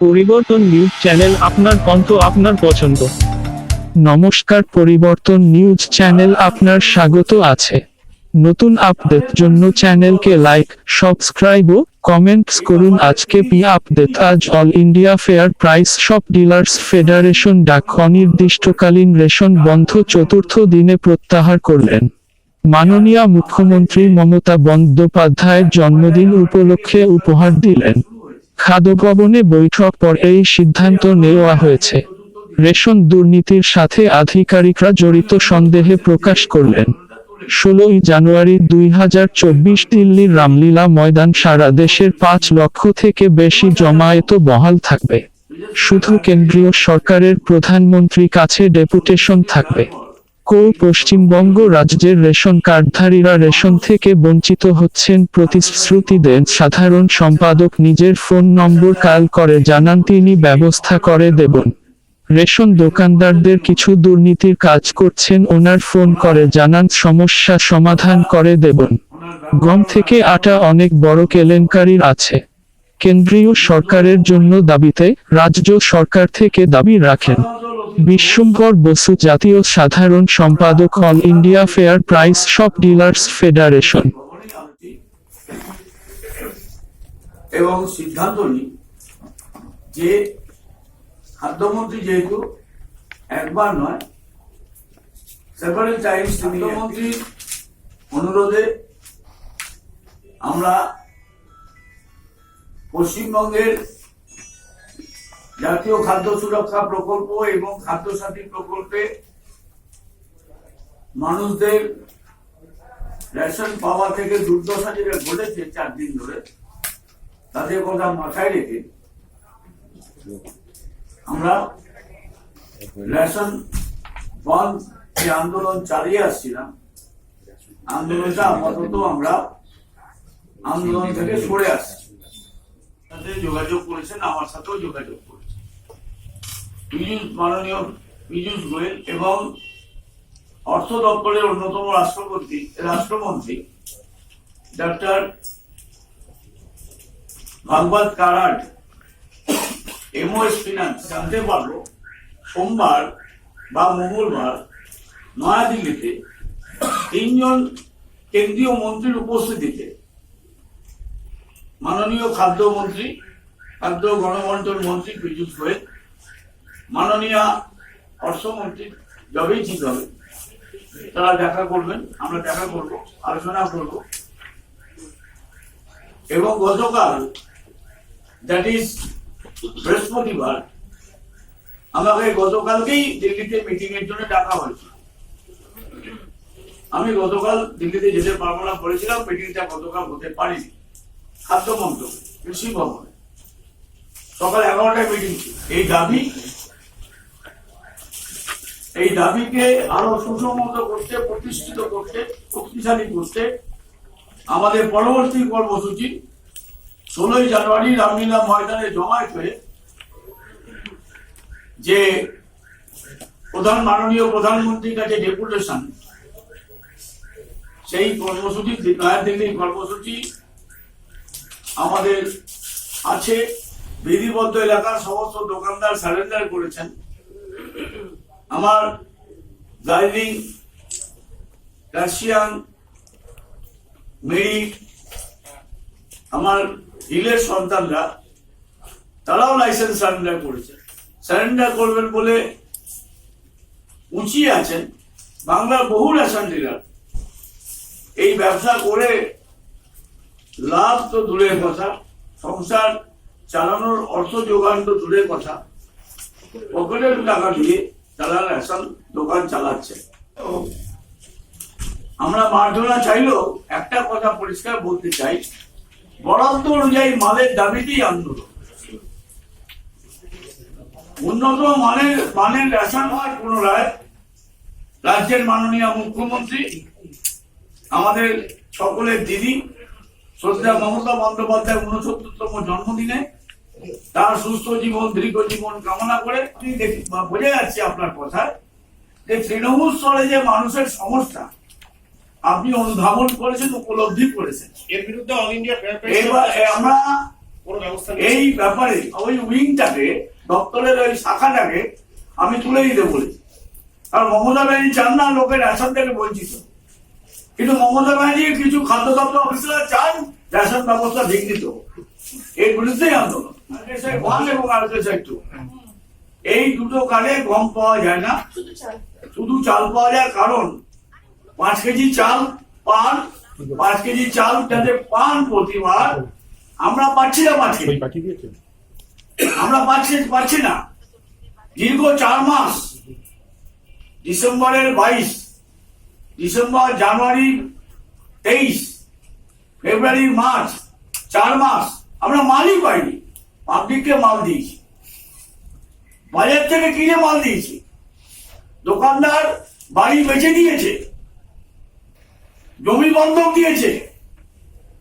পরিবর্তন news channel আপনার কণ্ঠ আপনার পছন্দ। নমস্কার, পরিবর্তন নিউজ চ্যানেল আপনার স্বাগত আছে। নতুন আপডেট জন্য চ্যানেলকে লাইক, সাবস্ক্রাইব ও কমেন্টস করুন। আজকে পি আপডেট? আজ all India fair price shop dealers federation ডাক অনির্দিষ্টকালীন রেশন বন্ধ চতুর্থ দিনে প্রত্যাহার করলেন। মাননীয় মুখ্যমন্ত্রী মমতা বন্দ্যোপাধ্যায়ের জন্মদিন উপলক্ষে উপহার দিলেন। খাদ্যভবনে বৈঠক পর এই সিদ্ধান্ত নেওয়া হয়েছে। রেশন দুর্নীতির সাথে আধিকারিকরা জড়িত সন্দেহে প্রকাশ করলেন। ষোলোই জানুয়ারি দুই হাজার চব্বিশ দিল্লির রামলীলা ময়দান সারা দেশের পাঁচ লক্ষ থেকে বেশি জমায়েত বহাল থাকবে। শুধু কেন্দ্রীয় সরকারের প্রধানমন্ত্রী কাছে ডেপুটেশন থাকবে। কো পশ্চিমবঙ্গ রাজ্যের রেশন কার্ডধারীরা রেশন থেকে বঞ্চিত হচ্ছেন প্রতিশ্রুতি দেন সাধারণ সম্পাদক নিজের ফোন নম্বর কাল করে জানান তিনি ব্যবস্থা করে দেবেন। রেশন দোকানদারদের কিছু দুর্নীতির কাজ করছেন ওনার ফোন করে জানান সমস্যা সমাধান করে দেবেন। গম থেকে আটা অনেক বড় কেলেঙ্কারির আছে। কেন্দ্রীয় সরকারের জন্য দাবিতে রাজ্য সরকার থেকে দাবি রাখেন। বিশ্বম্ভর বসু জাতীয় সাধারণ সম্পাদক all India fair price shop dealers federation. এবং সিদ্ধান্ত নিই যে খাদ্যমন্ত্রী যেহেতু একবার নয় সেভারেল টাইমস খাদ্যমন্ত্রীর অনুরোধে আমরা পশ্চিমবঙ্গের জাতীয় খাদ্য সুরক্ষা প্রকল্প এবং খাদ্য সাথী প্রকল্পে মানুষদের রেশন পাওয়া থেকে দুর্দশা যেটা ঘটেছে চার দিন ধরে তাদের কথা মাথায় রেখে আমরা রেশন বন্ধ যে আন্দোলন চালিয়ে আসছিলাম, আন্দোলনটা আপাতত আমরা আন্দোলন থেকে সরে আসছি। সাথে যোগাযোগ করেছেন, আমার সাথেও যোগাযোগ করেছেন। পীযূষ মাননীয় পীযূষ গোয়েল এবং অর্থ দপ্তরের অন্যতম রাষ্ট্রপতি, রাষ্ট্রমন্ত্রী doctor Bhagwat Karad, MOS finance জানতে পারল, সোমবার বা মঙ্গলবার নয়াদিল্লিতে তিনজন কেন্দ্রীয় মন্ত্রীর উপস্থিতিতে মাননীয় খাদ্যমন্ত্রী খাদ্য গণবন্টন মন্ত্রী পীযূষ গোয়েল, মাননীয় অর্থমন্ত্রী যবেই ঠিক হবে তারা দেখা করবেন, আমরা দেখা করব, আলোচনা করব। এবং গতকাল দ্যাট ইজ বৃহস্পতিবার, আমাকে গতকালকেই দিল্লিতে মিটিং এর জন্য ডাকা হয়েছে। আমি গতকাল দিল্লিতে যেতে পারব না বলেছিলাম মিটিংটা গতকাল হতে পারিনি। খাদ্য মন্ত্রক কৃষি ভবনে সকাল এগারোটায় মিটিং ছিল। এই দাবি, এই দাবিকে আরও সুসংহত করতে, প্রতিষ্ঠিত করতে, শক্তিশালী করতে আমাদের পরবর্তী কর্মসূচি ষোলোই জানুয়ারি রামলীলা ময়দানে জমায়েত হয়ে যে প্রধান মাননীয় প্রধানমন্ত্রীর কাছে ডেপুটেশন, সেই কর্মসূচি নয়াদিল্লির কর্মসূচি আমাদের আছে বিধিবদ্ধ এলাকার সমস্ত দোকানদার সারেন্ডার করেছেন। আমার দার্জিলিং রাশিয়ান মেরিট আমার হিলের সন্তানরা, তারাও লাইসেন্স সারেন্ডার করেছে। সারেন্ডার করবেন বলে উঁচিয়ে আছেন বাংলার বহু রেশন ডিলার এই ব্যবসা করে লাভ তো দূরের কথা, সংসার চালানোর অর্থ যোগান তো দূরের কথা। পকেটের টাকা দিয়ে তারা রেশন দোকান চালাচ্ছে। আমরা মার্জনা চাইলেও একটা কথা পরিষ্কার বলতে চাই, বরাদ্দ অনুযায়ী মালের দাবিতেই আন্দোলন। উন্নত মানের মানের রেশন হয় পুনরায় রাজ্যের মাননীয় মুখ্যমন্ত্রী, আমাদের সকলের দিদি শ্রদ্ধা মমতা বন্দ্যোপাধ্যায় উনসত্তরতম জন্মদিনে তার সুস্থ জীবন দীর্ঘ জীবন কামনা করে দেখি বোঝা যাচ্ছে আপনার কথায় যে তৃণমূল স্তরে যে মানুষের সমস্যা আপনি অনুধাবন করেছেন উপলব্ধি করেছেন। এর বিরুদ্ধে অল ইন্ডিয়া আমরা কোনো ব্যবস্থা এই ব্যাপারে ওই উইংটাকে দপ্তরের ওই শাখাটাকে আমি তুলে দিতে বলেছি। কারণ মমতা ব্যানার্জি চান না লোকের রেশন থেকে বঞ্চিত। কিন্তু মমতা ব্যানার্জি কিছু খাদ্য দপ্তর অফিসাররা চান রেশন ব্যবস্থা বিঘ্নিত। এর বিরুদ্ধেই আন্দোলন। ওয়ান এবং টু এই দুটো কালে গম পাওয়া যায় না। শুধু চাল। পাওয়া যায় কারণ পাঁচ কেজি চাল পান পাঁচ কেজি চাল যাতে পান প্রতিবার আমরা পাচ্ছি না পাচ্ছি। আমরা পাচ্ছি পাচ্ছি না। দীর্ঘ চার মাস ডিসেম্বরের বাইশ ডিসেম্বর, জানুয়ারি, তেইশ, ফেব্রুয়ারি, মার্চ, চার মাস। আমরা মালই পাইনি। পাবলিককে মাল দিয়েছি। বাজার থেকে কিনে মাল দিয়েছি। দোকানদার বাড়ি বেচে দিয়েছে। জমি বন্ধক দিয়েছে।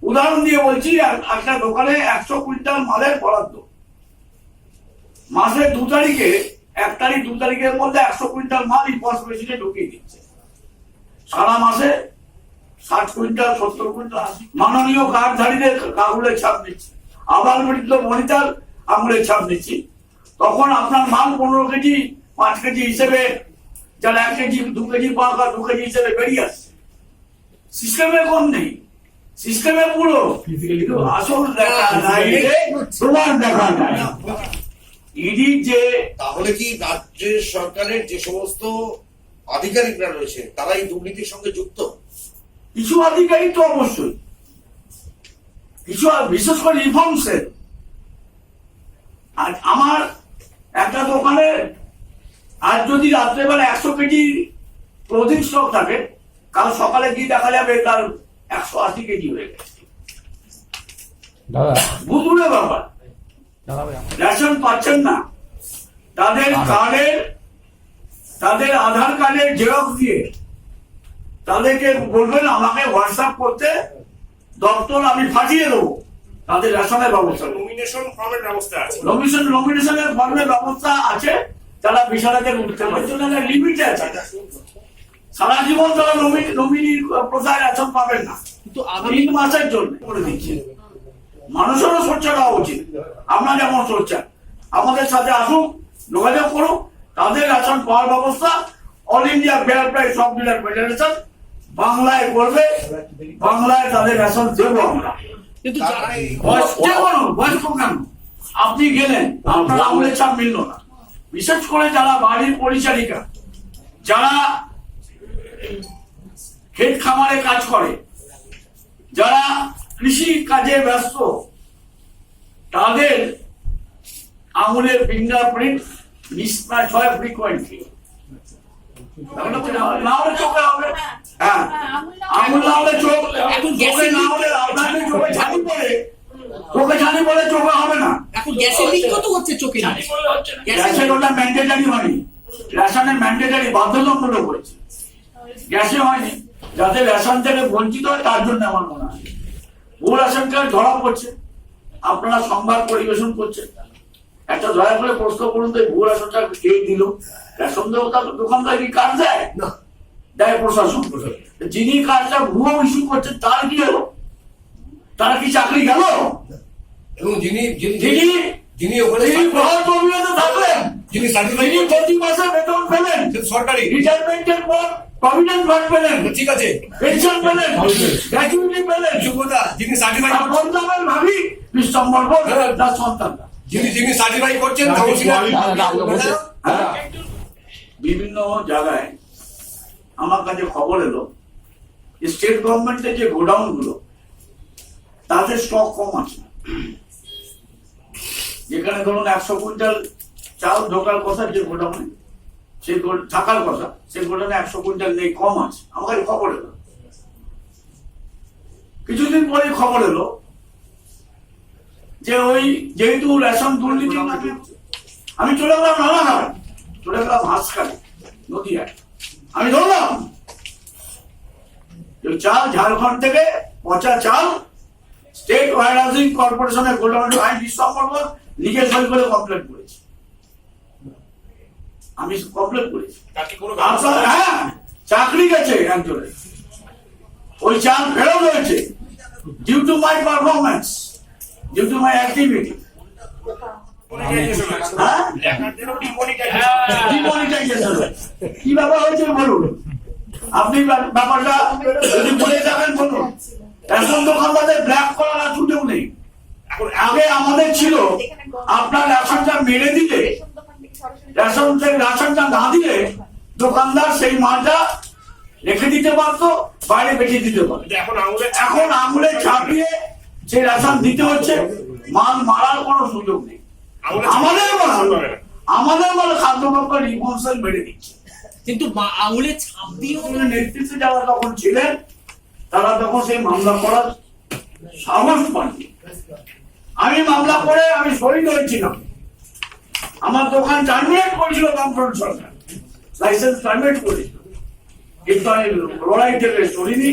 উদাহরণ দিয়ে বলছি, এক- একটা দোকানে একশো কুইন্টাল মালের বরাদ্দ। মাসের দু তারিখে, এক তারিখ, দু তারিখের মধ্যে একশো কুইন্টাল মাল ইপস মেশিনে ঢুকিয়ে দিচ্ছে। সারা মাসে ষাট কুইন্টাল সত্তর কুইন্টাল মাননীয় কার্ডধারীদের আঙুলের ছাপ দিচ্ছি? আবার মৃত মনিটার আঙুলের ছাপ দিচ্ছি। তখন আপনার মাল পনেরো কেজি পাঁচ কেজি হিসেবে যারা এক কেজি দু কেজি পাক আর দু কেজি হিসেবে বেরিয়ে আসছে। সিস্টেমে কম নেই। সিস্টেমে পুরো। আসল দেখা নাই প্রমাণ দেখা যায়। ইডি যে তাহলে কি রাজ্যের সরকারের যে সমস্ত আধিকারিকরা রয়েছে তারা এই দুর্নীতির সঙ্গে যুক্ত। কিছু আধিকারিক তো অবশ্যই। কিছু বিশেষ করে রিফর্ম আর আমার একটা দোকানে আজ যদি রাত্রেবেলা একশো কেজি প্রদীপ স্টক থাকে কাল সকালে গিয়ে দেখা যাবে তার একশো আশি কেজি হয়ে গেছে। দাদা। বুধুরে ব্যাপার। রেশন পাচ্ছেন না। তাদের কার্ডের তাদের আধার কার্ডের জেরক্স দিয়ে তাদেরকে বলবেন আমাকে হোয়াটসঅ্যাপ করতে দপ্তর আমি পাঠিয়ে দেবো। তাদের রেশনের ব্যবস্থা। নমিনেশন ফর্মের ব্যবস্থা আছে। নমিনেশন নমিনেশনের ফর্মের ব্যবস্থা আছে। তারা বিশালাকে উঠতে লিমিটে আছে। সারা জীবন তারা নমিনি নমিনির প্রচার রেশন পাবেন না। কিন্তু তিন মাসের জন্য করে দিচ্ছে। মানুষেরও সোচ্চার হওয়া উচিত। আমরা যেমন সোচ্চার আমাদের সাথে আসুন যোগাযোগ করুন তাদের রেশন পাওয়ার ব্যবস্থা অল ইন্ডিয়া ফেয়ার প্রাইস সব ডিলার ফেডারেশন বাংলায় করবে বাংলায় তাদের রেশন দেবো আমরা। কিন্তু আপনি গেলেন আপনার আঙুলের চাপ মিলল না। বিশেষ করে যারা বাড়ির পরিচারিকা যারা ক্ষেত খামারে কাজ করে যারা কৃষি কাজে ব্যস্ত তাদের আঙুলের ফিঙ্গারপ্রিন্ট মিসম্যাচ হয়। ফ্রিকোয়েন্টলি চোখে চোখ হবে না। এখন গ্যাসের লিক কত হচ্ছে চোখে গ্যাসের ওটা ম্যান্ডেটারি হয়নি। রেশনের ম্যান্ডেটারি বাধ্যতামূলক হয়েছে। গ্যাসে হয়নি। যাতে রেশন থেকে বঞ্চিত হয় তার জন্য আমার মনে হয়। ভুল রেশন কার্ড ধরা পড়ছে। আপনারা সংবাদ পরিবেশন করছেন। একটা দয়া করে প্রশ্ন করুন তো এই ভুল রেশন কে দিল? রেশন দেবতা দোকানদার কি কার্ড দেয়? না। দেয় প্রশাসন। যিনি কাজটা ভুয়ো ইস্যু করছেন তার কি হলো? তারা কি চাকরি গেল? এবং যিনি যিনি যিনি ওখানে থাকলেন যিনি যিনি প্রতি মাসে বেতন পেলেন সরকারি। রিটায়ারমেন্টের পর প্রভিডেন্ট ফান্ড পেলেন ঠিক আছে। পেনশন পেলেন গ্র্যাচুইটি পেলেন। যোগ্যতা যিনি সার্টিফাই আর পঞ্জাবের ভাবি ডিসেম্বর পর তার সন্তানরা। যিনি যিনি সার্টিফাই করছেন বলছে। হ্যাঁ? বিভিন্ন জায়গায় আমার কাছে খবর এলো স্টেট গভর্নমেন্টের যে গোডাউনগুলো তাতে স্টক কম আছে যেখানে ধরুন একশো কুইন্টাল চাল ঢোকার কথা যে গোডাউনে সে থাকার কথা সে গোডাউনে একশো কুইন্টাল নেই কম আছে আমার কাছে খবর এলো কিছুদিন পরে খবর এলো যে ওই যেহেতু রেশন দুর্নীতি আমি চলে গেলাম রানাঘাট। চলে গেলাম হাঁসখালি নদীয়ায়। আমি ধরলাম চাল ঝাড়খণ্ড থেকে পচা চাল স্টেট ওয়ার হাউসিং কর্পোরেশনের গোডাউন ডিসেম্বর মাস নিজে সই করে কমপ্লেন করেছি। আমি কমপ্লেন করেছি। কোনো হ্যাঁ চাকরি গেছে একজনের। ওই চাল ফেরত হয়েছে। Due to my performance due to my activity. Demonetization. হলো। কি ব্যাপার হয়েছে বলুন? আপনি ব্যাপারটা যদি বলে যাবেন বলুন। রেশন দোকানদারদের ব্ল্যাক করার আর সুযোগ নেই। আগে আমাদের ছিল আপনার রেশনটা মেরে দিলে রেশন রেশনটা না দিলে দোকানদার সেই মালটা রেখে দিতে পারতো বাইরে বেঁচে দিতে পারতো। এখন আঙুলে চাপিয়ে সেই রেশন দিতে হচ্ছে মাল মারার কোনো সুযোগ নেই। আমাদের মাল আমাদের মাল খাদ্য দপ্তর রিপোর্সাল মেরে দিচ্ছে। কিন্তু আঙুলে ছাপ আমাদের নেতৃত্বে যারা তখন ছিলেন তারা তখন সেই মামলা করার সাহস পাননি। আমি মামলা করে আমি শহীদ হয়েছিলাম। আমার দোকান টার্মিনেট করেছিল বামফ্রন্ট সরকার। লাইসেন্স টার্মিনেট করেছিল। কিন্তু আমি লড়াই থেকে সরিনি।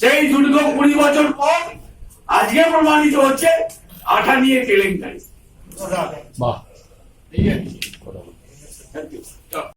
সেই দুর্গ কুড়ি বছর পর আজকে প্রমাণিত হচ্ছে আঠা নিয়ে কেলেঙ্কারি বাহ। ঠিক you.